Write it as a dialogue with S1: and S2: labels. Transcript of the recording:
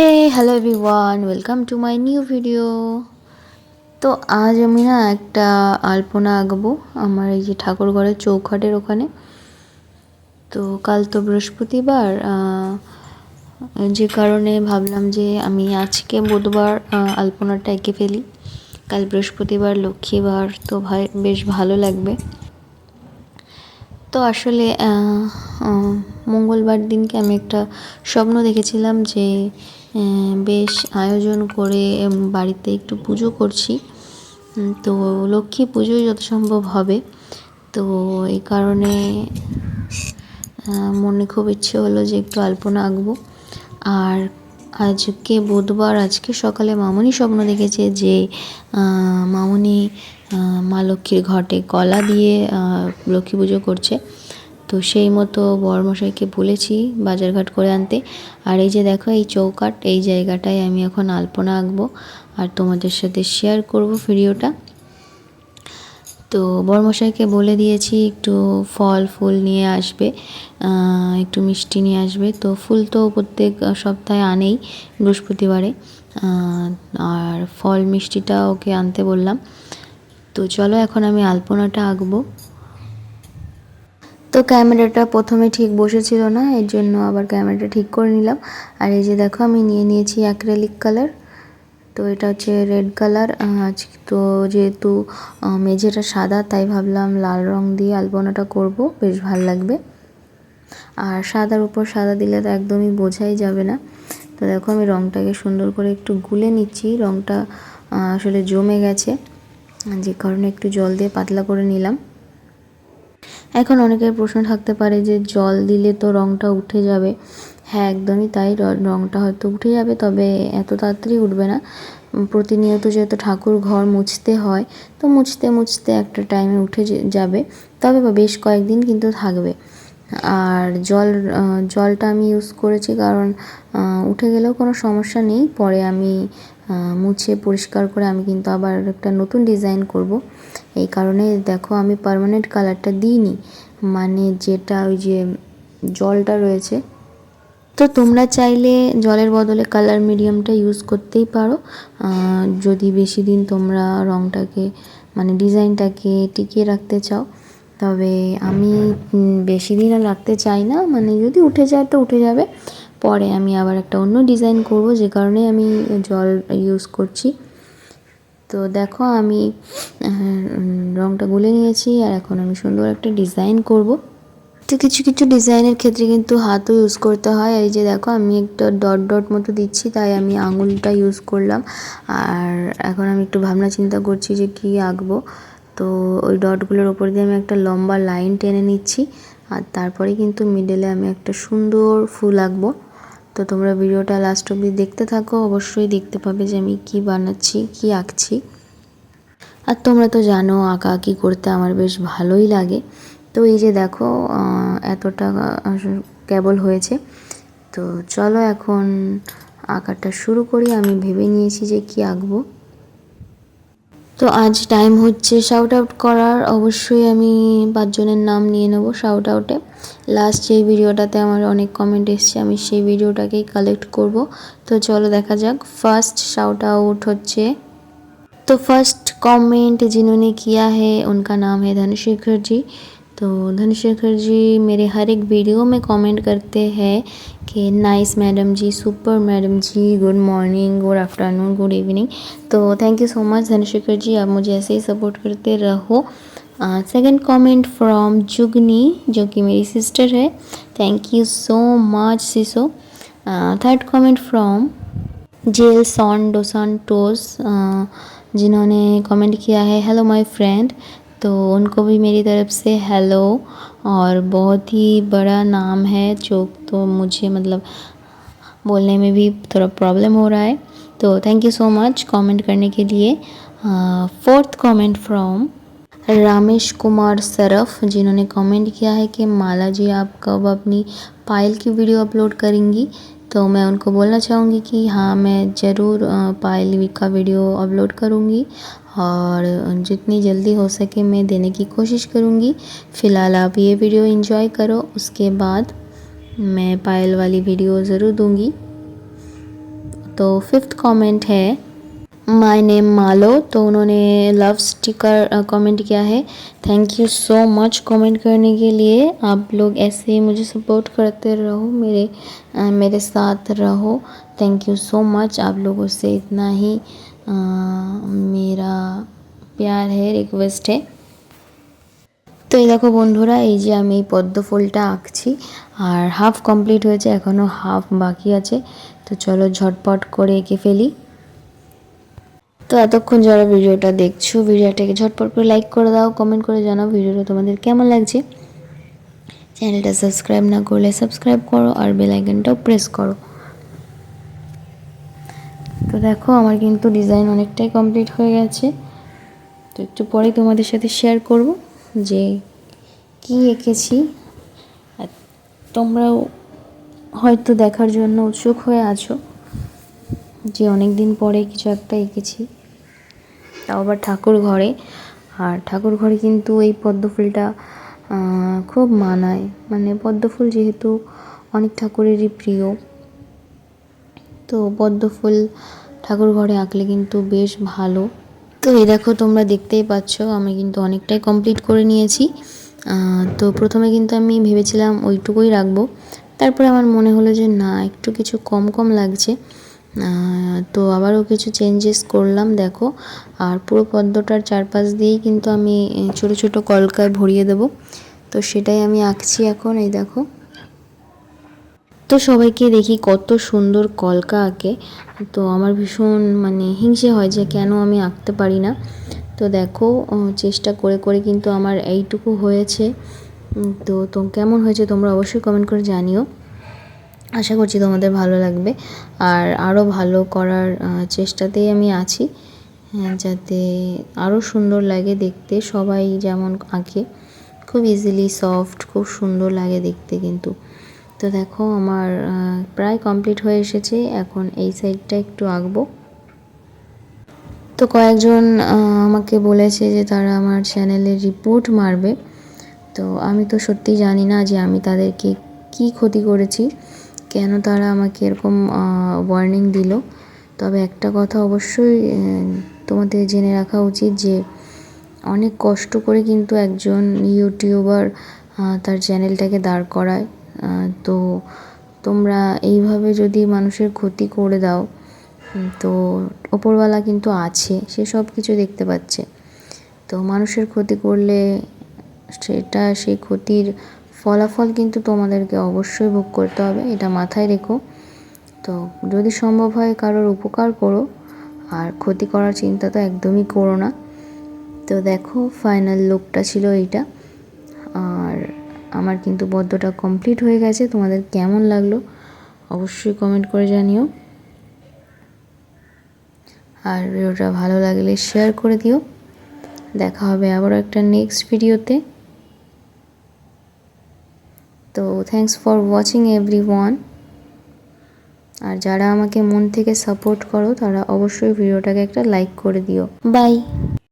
S1: Hey hello everyone welcome to my new video তো আজ আমি না একটা আলপনা আঁকবো আমার এই যে ঠাকুর ঘরের চৌখাটের ওখানে। তো কাল তো বৃহস্পতিবার যে কারণে ভাবলাম যে আমি আজকে বুধবার আলপনাটা এঁকে ফেলি। কাল বৃহস্পতিবার, লক্ষ্মীবার, তো ভাই, বেশ ভালো লাগবে। তো আসলে মঙ্গলবার দিনকে আমি একটা স্বপ্ন দেখেছিলাম যে বেশ আয়োজন করে বাড়িতে একটু পুজো করছি। তো লক্ষ্মী পুজোই যত সম্ভব হবে। তো এই কারণে মনে খুব ইচ্ছে হলো যে একটু আলপনা আঁকবো। আর আজকে বুধবার, আজকে সকালে মামনি স্বপ্ন দেখেছে যে মামনি মা লক্ষ্মীর ঘটে কলা দিয়ে লক্ষ্মী পুজো করছে। তো সেই মতো বড়মশাইকে বলেছি বাজারঘাট করে আনতে। আর এই যে দেখো, এই চৌকাট এই জায়গাটায় আমি এখন আলপনা আঁকবো আর তোমাদের সাথে শেয়ার করব ভিডিওটা। তো বড়মশাইকে বলে দিয়েছি একটু ফল ফুল নিয়ে আসবে একটু মিষ্টি নিয়ে আসবে। তো ফুল তো প্রত্যেক সপ্তাহে আনেই বৃহস্পতিবারে আর ফল মিষ্টিটা ওকে আনতে বললাম। তো চলো এখন আমি আলপনাটা আঁকবো। তো ক্যামেরাটা প্রথমে ঠিক বসেছিল না, এর জন্য আবার ক্যামেরাটা ঠিক করে নিলাম। আর এই যে দেখো, আমি নিয়ে নিয়েছি অ্যাক্রেলিক কালার তো এটা হচ্ছে রেড কালার আজ তো যেহেতু মেঝেটা সাদা, তাই ভাবলাম লাল রং দিয়ে আলপনাটা করব। বেশ ভালো লাগবে। আর সাদার উপর সাদা দিলে তো একদমই বোঝাই যাবে না। তো দেখো, আমি রংটাকে সুন্দর করে একটু গুলে নিচ্ছি। রংটা আসলে জমে গেছে। যে কারণে একটু জল দিয়ে পাতলা করে নিলাম। এখন অনেকের প্রশ্ন থাকতে পারে যে জল দিলে তো রঙটা উঠে যাবে। হ্যাঁ একদমই তাই। রঙটা হয়তো উঠে যাবে, তবে এত তাড়াতাড়ি উঠবে না। প্রতিনিয়ত যেহেতু ঠাকুর ঘর মুছতে হয়, তো মুছতে মুছতে একটা টাইমে উঠে যাবে। তবে বেশ কয়েকদিন কিন্তু থাকবে। আর জল জলটা আমি ইউজ করেছি কারণ উঠে গেলেও কোনো সমস্যা নেই। পরে আমি মুছে পরিষ্কার করে আমি কিন্তু আবার একটা নতুন ডিজাইন করব। এই কারণে দেখো আমি পার্মানেন্ট কালারটা দিইনি। মানে যেটা ওই যে জলটা রয়েছে। তো তোমরা চাইলে জলের বদলে কালার মিডিয়ামটা ইউজ করতেই পারো। যদি বেশি দিন তোমরা রঙটাকে মানে ডিজাইনটাকে টিকিয়ে রাখতে চাও। তবে আমি বেশি দিন আর রাখতে চাই না। মানে যদি উঠে যায় তো উঠে যাবে। পরে আমি আবার একটা অন্য ডিজাইন করব, যে কারণে আমি জল ইউজ করছি। তো দেখো আমি রংটা গুলে নিয়েছি, আর এখন আমি সুন্দর একটা ডিজাইন করব। তো কিছু কিছু ডিজাইনের ক্ষেত্রে কিন্তু হাতও ইউজ করতে হয়। এই যে দেখো, আমি একটা ডট ডট মতো দিচ্ছি, তাই আমি আঙুলটা ইউজ করলাম। আর এখন আমি একটু ভাবনা চিন্তা করছি যে কী আঁকবো। তো ওই ডটগুলোর ওপর দিয়ে আমি একটা লম্বা লাইন টেনে নিচ্ছি। আর তারপরে কিন্তু মিডলে আমি একটা সুন্দর ফুল আঁকবো। তো তোমরা ভিডিওটা লাস্ট অবধি দেখতে থাকো। অবশ্যই দেখতে পাবে যে আমি কি বানাচ্ছি, কি আঁকছি। আর তোমরা তো জানো, আঁকা আঁকি করতে আমার বেশ ভালোই লাগে। তো এই যে দেখো এতটা কেবল হয়েছে। তো চলো এখন আঁকাটা শুরু করি। আমি ভেবে নিয়েছি যে কি আঁকবো। তো আজ টাইম হচ্ছে শাউট আউট করার অবশ্যই আমি পাঁচজনের নাম নিয়ে নেব শাউট আউটে লাস্ট যেই ভিডিওটাতে আমার অনেক কমেন্ট এসছে আমি সেই ভিডিওটাকেই কালেক্ট করব তো চলো দেখা যাক ফার্স্ট শাউট আউট হচ্ছে तो फर्स्ट कमेंट जिन्होंने किया है उनका नाम है धनशेखर जी तो धनशेखर जी, मेरे हर एक वीडियो में कमेंट करते हैं कि nice madam ji super madam ji good morning good afternoon good evening तो thank you so much Dhanashekar ji, आप मुझे ऐसे ही सपोर्ट करते रहो। सेकंड कमेंट फ्रॉम जुगनी जो कि मेरी सिस्टर है। थैंक यू सो मच सिसो थर्ड कमेंट फ्रॉम जेल सॉन डोसान टोस जिन्होंने कमेंट किया है हेलो माय फ्रेंड तो उनको भी मेरी तरफ़ से हेलो और बहुत ही बड़ा नाम है, जो तो मुझे मतलब बोलने में भी थोड़ा प्रॉब्लम हो रहा है। तो thank you so much comment करने के लिए। Fourth comment from Ramesh Kumar Surf जिन्होंने कमेंट किया है कि माला जी आप कब अपनी पायल की वीडियो अपलोड करेंगी। तो मैं उनको बोलना चाहूँगी कि हाँ मैं ज़रूर पायल का वीडियो अपलोड करूँगी और जितनी जल्दी हो सके मैं देने की कोशिश करूँगी। फ़िलहाल आप ये वीडियो एंजॉय करो, उसके बाद मैं पायल वाली वीडियो ज़रूर दूँगी। तो फिफ्थ कमेंट है माय नेम मालो तो उन्होंने लव स्टिकर कमेंट किया है thank you so much comment करने के लिए आप लोग ऐसे ही मुझे सपोर्ट करते रहो मेरे अ, मेरे साथ रहो थैंक यू सो मच आप लोगों से इतना ही अ, मेरा प्यार है रिक्वेस्ट है তো এই দেখো বন্ধুরা এই যে আমি এই পদ্ম ফুলটা আঁকছি আর হাফ কমপ্লিট হয়েছে এখনও হাফ বাকি আছে তো চলো ঝটপট করে এঁকে ফেলি তো এতক্ষণ যারা ভিডিওটা দেখছ, ভিডিওটাকে ঝটপট করে লাইক করে দাও কমেন্ট করে জানাও ভিডিওটা তোমাদের কেমন লাগছে। চ্যানেলটা সাবস্ক্রাইব না করলে সাবস্ক্রাইব করো আর বেল আইকনটাও প্রেস করো। তো দেখো, আমার কিন্তু ডিজাইন অনেকটাই কমপ্লিট হয়ে গেছে। তো একটু পরে তোমাদের সাথে শেয়ার করব যে কি এঁকেছি। আর তোমরাও হয়তো দেখার জন্য উৎসুক হয়ে আছো যে অনেক দিন পরে কিছু একটা এঁকেছি। তাও আবার ঠাকুর ঘরে। আর ঠাকুর ঘরে কিন্তু এই পদ্ম ফুলটা খুব মানায়। মানে পদ্ম ফুল যেহেতু অনেক ঠাকুরেরই প্রিয়, তো পদ্ম ফুল ঠাকুর ঘরে আঁকলে কিন্তু বেশ ভালো। তো এই দেখো, তোমরা দেখতেই পাচ্ছ, আমি কিন্তু অনেকটাই কমপ্লিট করে নিয়েছি। তো প্রথমে কিন্তু আমি ভেবেছিলাম ওইটুকুই রাখব। তারপরে আমার মনে হলো যে না, একটু কিছু কম কম লাগছে। তো আবারও কিছু চেঞ্জেস করলাম, দেখো। আর পুরো পদ্মটার চারপাশ দিয়েই কিন্তু আমি ছোট ছোট কলকায় ভরিয়ে দেবো। তো সেটাই আমি আঁকছি এখন, এই দেখো। তো সবাইকে দেখি কত সুন্দর কলকা আঁকে। তো আমার ভীষণ মানে হিংসে হয় যে কেন আমি আঁকতে পারি না। তো দেখো চেষ্টা করে করে কিন্তু আমার এইটুকু হয়েছে। তো তো কেমন হয়েছে তোমরা অবশ্যই কমেন্ট করে জানিও। আশা করছি তোমাদের ভালো লাগবে। আর আরও ভালো করার চেষ্টাতেই আমি আছি। হ্যাঁ, যাতে আরও সুন্দর লাগে দেখতে। সবাই যেমন আঁকে খুব ইজিলি সফট খুব সুন্দর লাগে দেখতে কিন্তু। তো দেখো আমার প্রায় কমপ্লিট হয়ে এসেছে। এখন এই সাইডটা একটু আঁকবো। তো কয়েকজন আমাকে বলেছে যে তারা আমার চ্যানেলে রিপোর্ট মারবে। তো আমি তো সত্যি জানি না যে আমি তাদেরকে কি ক্ষতি করেছি। কেন তারা আমাকে এরকম ওয়ার্নিং দিল? তবে একটা কথা অবশ্যই তোমাদের জেনে রাখা উচিত যে, অনেক কষ্ট করে কিন্তু একজন ইউটিউবার তার চ্যানেলটাকে দাঁড় করায়। তো তোমরা এইভাবে যদি মানুষের ক্ষতি করে দাও তো ওপরওয়ালা কিন্তু আছে, সে সব কিছু দেখতে পাচ্ছে। তো মানুষের ক্ষতি করলে সেটা, সেই ক্ষতির ফলাফল কিন্তু তোমাদেরকে অবশ্যই ভোগ করতে হবে, এটা মাথায় রেখো। তো যদি সম্ভব হয় কারোর উপকার করো, আর ক্ষতি করার চিন্তা তো একদমই করো না। তো দেখো ফাইনাল লুকটা ছিল এইটা। আর আমার কিন্তু বদ্ধটা কমপ্লিট হয়ে গেছে, তোমাদের কেমন লাগল অবশ্যই কমেন্ট করে জানিও। আর ভিডিওটা ভালো লাগলে শেয়ার করে দিও। দেখা হবে আবার একটা নেক্সট ভিডিওতে তো thanks for watching everyone আর যারা আমাকে মন থেকে সাপোর্ট করো, তারা অবশ্যই ভিডিওটাকে একটা লাইক করে দিও। বাই